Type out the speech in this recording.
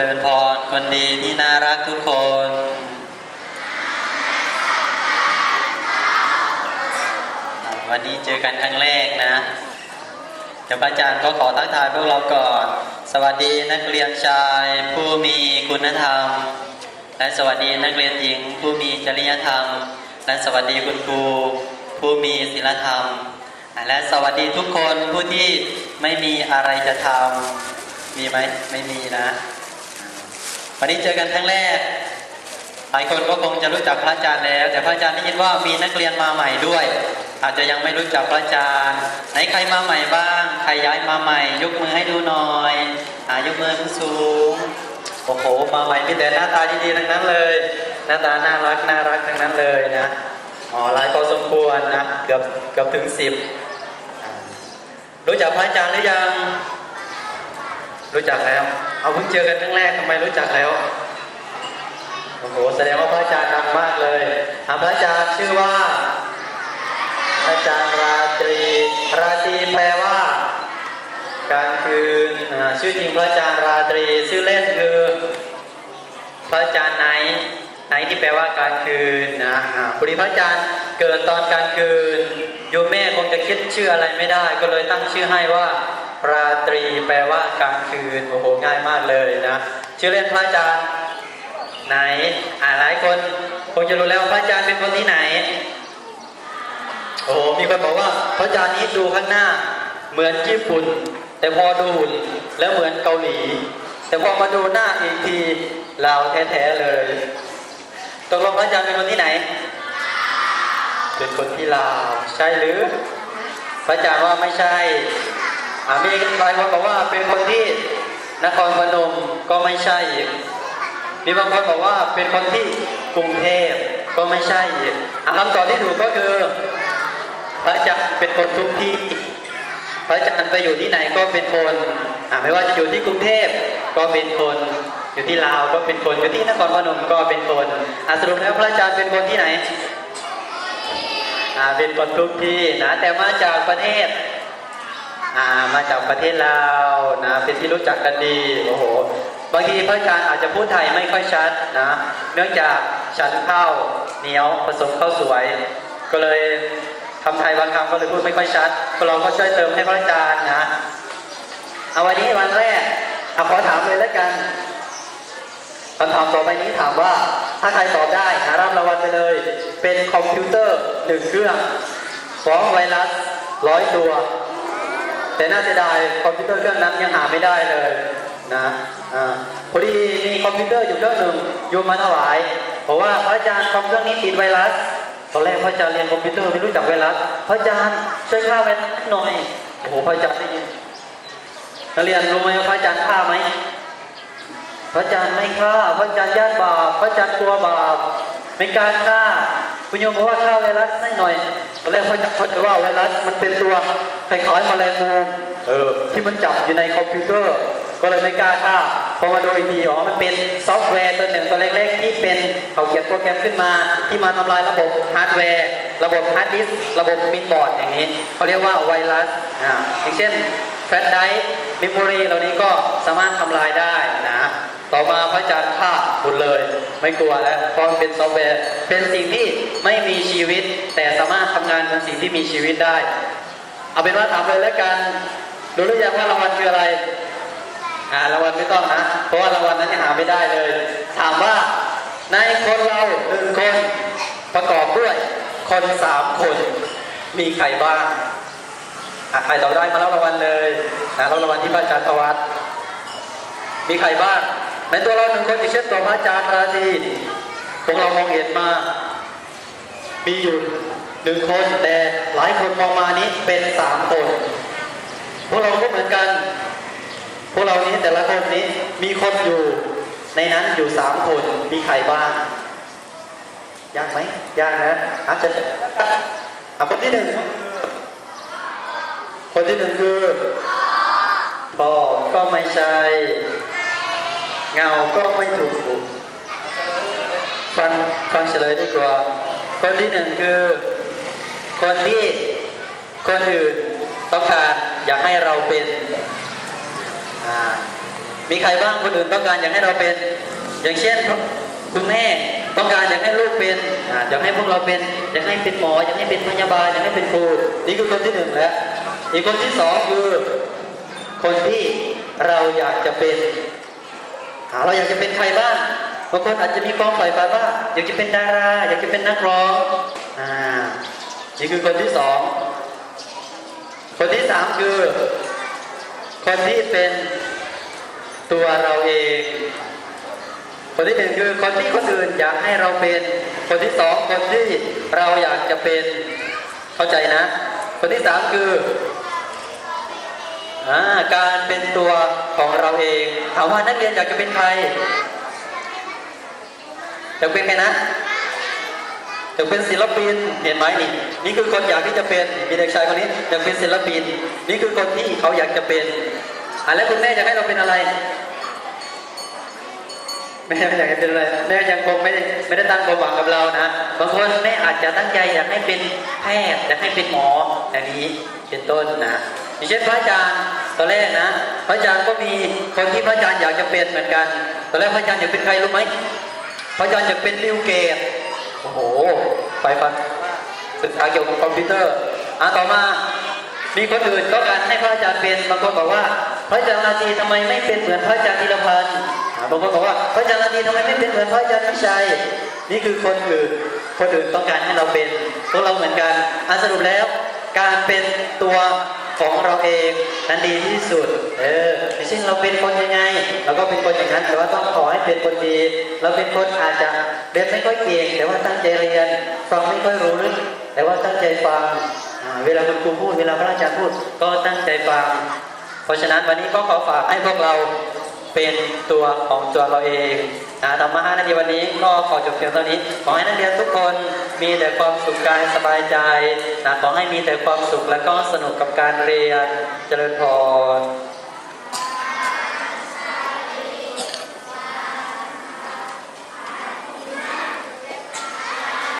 เดินพรคนดีที่น่ารักทุกคน วันนี้เจอกันครั้งแรกนะ เดี๋ยวพระอาจารย์ก็ขอทักทายพวกเราก่อน สวัสดีนักเรียนชาย ผู้มีคุณธรรม และสวัสดีนักเรียนหญิง ผู้มีจริยธรรม และสวัสดีคุณครูผู้มีศีลธรรม และสวัสดีทุกคนผู้ที่ไม่มีอะไรจะทำมีไหมไม่มีนะ วันนี้เจอกันครั้งแรก หลายคนก็คงจะรู้จักพระอาจารย์แล้ว แต่พระอาจารย์ได้ยินว่ามีนักเรียนมาใหม่ด้วย อาจจะยังไม่รู้จักพระอาจารย์ไหนใครมาใหม่บ้าง ใครย้ายมาใหม่ ยกมือให้ดูหน่อยอายกมือสูงโอ้โหมาใหม่มีแต่หน้าตาดีๆทั้งนั้นเลย หน้าตาน่ารักน่ารักทั้งนั้นเลยนะอ๋อหลายพอสมควรนะเกือบเกือบถึงสิบรู้จักพระอาจารย์หรือยัง รู้จักแล้ว เอาเพิ่งเจอกันครั้งแรกทำไมรู้จักแล้ว โอ้โห แสดงว่าพระอาจารย์ดังมากเลยถามพระอาจารย์ชื่อว่า อาจารย์ราตรี ราตรีแปลว่า กางคืน ชื่อจริงพระอาจารย์ราตรี ชื่อเล่นคือ พระอาจารย์ไหนท์ไนที่แปลว่ากางคืนนะอ่าพอดีพระอาจารย์เกิดตอนกางคืนโยมแม่คงจะคิดชื่ออะไรไม่ได้ ก็เลยตั้งชื่อให้ว่า ราตรีแปลว่ากลางคืนโอ้โหง่ายมากเลยนะชื่อเล่นพระอาจารย์ไหนอ่าหลายคนคงจะรู้แล้วพระอาจารย์เป็นคนที่ไหน โอ้โหมีคนบอกว่าพระอาจารย์นี้ดูข้างหน้า เหมือนญี่ปุ่น แต่พอดูหุ่นแล้วเหมือนเกาหลี แต่พอมาดูหน้าอีกทีลาวแท้ๆเลยตกลงพระอาจารย์เป็นคนที่ไหน เป็นคนที่ลาวใช่หรือ พระอาจารย์ว่าไม่ใช่ มีหลายคนบอกว่าเป็นคนที่นครพนมก็ไม่ใช่ มีบางคนบอกว่าเป็นคนที่กรุงเทพก็ไม่ใช่คำตอบที่ถูกก็คือ พระอาจารย์เป็นคนทุกที่ พระอาจารย์ไปอยู่ที่ไหนก็เป็นคนไม่ว่าจะอยู่ที่กรุงเทพก็เป็นคน อยู่ที่ลาวก็เป็นคน อยู่ที่นครพนมก็เป็นคนสรุปแล้วพระอาจารย์เป็นคนที่ไหนอาเป็นคนทุกที่นะแต่มาจากประเทศ มาจากประเทศลาวนะเป็นที่รู้จักกันดีโอ้โหบางทีพระอาจารย์อาจจะพูดไทยไม่ค่อยชัดนะเนื่องจากฉันข้าวเหนียวผสมข้าวสวย ก็เลยคำไทยบางคำก็เลยพูดไม่ค่อยชัดก็เราก็ช่วยเติมให้พระอาจารย์นะเอาวันนี้วันแรกเอาขอถามเลยแล้วกันคำถามต่อไปนี้ถามว่าถ้าใครตอบได้หารับรางวัลไปเลย เป็นคอมพิวเตอร์หนึ่งเครื่องฟ้องไวรัสร้อยตัว แต่น่าเสียดายคอมพิวเตอร์เครื่องนั้นยังหาไม่ได้เลยนะอ่าพอดีมีคอมพิวเตอร์อยู่เครื่องหนึ่งโยมมาถวายเพราะว่าพระอาจารย์คอมเครื่องนี้ติดไวรัสตอนแรกพระอาจารย์เรียนคอมพิวเตอร์ไม่รู้จักไวรัสพระอาจารย์ช่วยฆ่าไวรัสหน่อยโอ้โหพระอาจารย์ได้ยินนักเรียนรู้ไหมว่าพระอาจารย์ฆ่าไหมพระอาจารย์ไม่ฆ่าพระอาจารย์ญาติบาปพระอาจารย์กลัวบาปไม่การฆ่าคุณโยมบอกว่าฆ่าไวรัสให้หน่อย อนแรกพระอาจารย์เขาจะว่าไวรัสมันเป็นตัวคล้ายๆแมลงมุมเออที่มันจับอยู่ในคอมพิวเตอร์ ก็เลยไม่กล้าฆ่าพอมาดูอีกทีอ๋อมันเป็นซอฟต์แวร์ตัวหนึ่งตัวเล็กๆที่เป็นเขาเขียนโปรแกรมขึ้นมา ที่มาทำลายระบบฮาร์ดแวร์ ระบบฮาร์ดดิสก์ระบบมินบอร์ดอย่างนี้เขาเรียกว่าไวรัสอ่าอย่างเช่น แฟลชไดร์มมโมรีเหล่านี้ก็สามารถทำลายได้นะ ต่อมาพระอาจารย์ฆ่าหมดเลย ไม่กลัวแล้วเพราะมันเป็นซอฟต์แวร์เป็นสิ่งที่ไม่มีชีวิต แต่สามารถทำงานเป็นสิ่งที่มีชีวิตได้ เอาเป็นว่าถามเลยแล้วกันรู้หรือยังว่ารางวัลคืออะไรอ่ารางวัลไม่ต้องนะ เพราะว่ารางวัลนั้นหาไม่ได้เลย ถามว่าในคนเราหนึ่งคนประกอบด้วยคนสามคน มีใครบ้าง อะใครตอบได้มารับรางวัลเลยนะรับรางวัลที่พระอาจารย์ทวัฒมีใครบ้างในตัวเราหนึ่งคนอย่เช่นตัวพระอาจารย์ราตรีพวกเรามองเห็นมา มีอยู่หนึ่งคนแต่หลายคนมองมานี้เป็นสามคนพวกเราก็เหมือนกัน พวกเรานี้แต่ละคนนี้มีคนอยู่ในนั้นอยู่สามคนมีใครบ้างยากไหมยากนะอาจจะอะคนที่หนึ่ง คนที่หนึ่งคือพ่อก็ไม่ใช่ เงาก็ไม่ถูกฟังฟังเฉลยดีกว่า คนที่หนึ่งคือ คนที่คนอื่นต้องการอยากให้เราเป็น มีใครบ้างคนอื่นต้องการอยากให้เราเป็น อย่างเช่นคุณแม่ต้องการอยากให้ลูกเป็นอ่าอยากให้พวกเราเป็นอยากให้เป็นหมออยากให้เป็นพยาบาลอยากให้เป็นครูนี่คือคนที่หนึ่งแล้ว อีกคนที่สองคือคนที่เราอยากจะเป็นอ่าเราอยากจะเป็นใครบ้างบางคนอาจจะมีความใฝ่ฝันว่าอยากจะเป็นดารา อยากจะเป็นนักร้องอ่านี่คือคนที่สองคนที่สามคือ คนที่เป็นตัวเราเอง คนที่หนึ่งคือคนที่คนอื่นอยากให้เราเป็น คนที่สองคนที่เราอยากจะเป็นเข้าใจนะ คนที่สามคือ การเป็นตัวของเราเองถามว่านักเรียนอยากจะเป็นใครอยากเป็นใครนะอยากเป็นศิลปินเห็นไหมนี่นี่คือคนอยากที่จะเป็นมีเด็กชายคนนี้อยากเป็นศิลปิน นี่คือคนที่เขาอยากจะเป็นอะแล้วคุณแม่อยากให้เราเป็นอะไรแม่ไม่อยากให้เป็นอะไรแม่ยังคงไม่ได้ไม่ได้ตั้งความหวังกับเรานะบางคนแม่อาจจะตั้งใจอยากให้เป็นแพทย์อยากให้เป็นหมออย่างนี้เป็นต้นนะ อย่างเช่นพระอาจารย์ตอนแรกนะ พระอาจารย์ก็มีคนที่พระอาจารย์อยากจะเป็นเหมือนกันตอนแรกพระอาจารย์อยากเป็นใครรู้ไหมพระอาจารย์อยากเป็นบิลเกตโอ้โหไฟฟันศึกษาเกี่ยวกับคอมพิวเตอร์อะต่อมา มีคนอื่นก็การให้พระอาจารย์เป็นบางคนบอกว่า พระอาจารย์ราตีทำไมไม่เป็นเหมือนพระอาจารย์ธีรพันธ์บางคนบอกว่าพระอาจารย์ราตีทำไมไม่เป็นเหมือนพระอาจารย์วิชัยนี่คือคนอื่นคนอื่นต้องการให้เราเป็นพวกเราเหมือนกันอันสรุปแล้ว การเป็นตัว ของเราเองนั้นดีที่สุด เอออย่างเช่นเราเป็นคนยังไง เราก็เป็นคนอย่างนั้น แต่ว่าต้องขอให้เป็นคนดี เราเป็นคนอาจจะเรียนไม่ค่อยเก่ง แต่ว่าตั้งใจเรียนฟังไม่ค่อยรู้เรื่องแต่ว่าตั้งใจฟัง เวลาคุณครูพูด เวลาพระอาจารย์พูด ก็ตั้งใจฟัง เพราะฉะนั้นวันนี้ก็ขอฝากให้พวกเรา เป็นตัวของตัวเราเองนะธรรมะห้านาทีวันนี้ก็ขอจบเพียงเท่านี้ ขอให้นักเรียนทุกคนมีแต่ความสุขกายสบายใจนะขอให้มีแต่ความสุขและก็สนุกกับการเรียนเจริญพร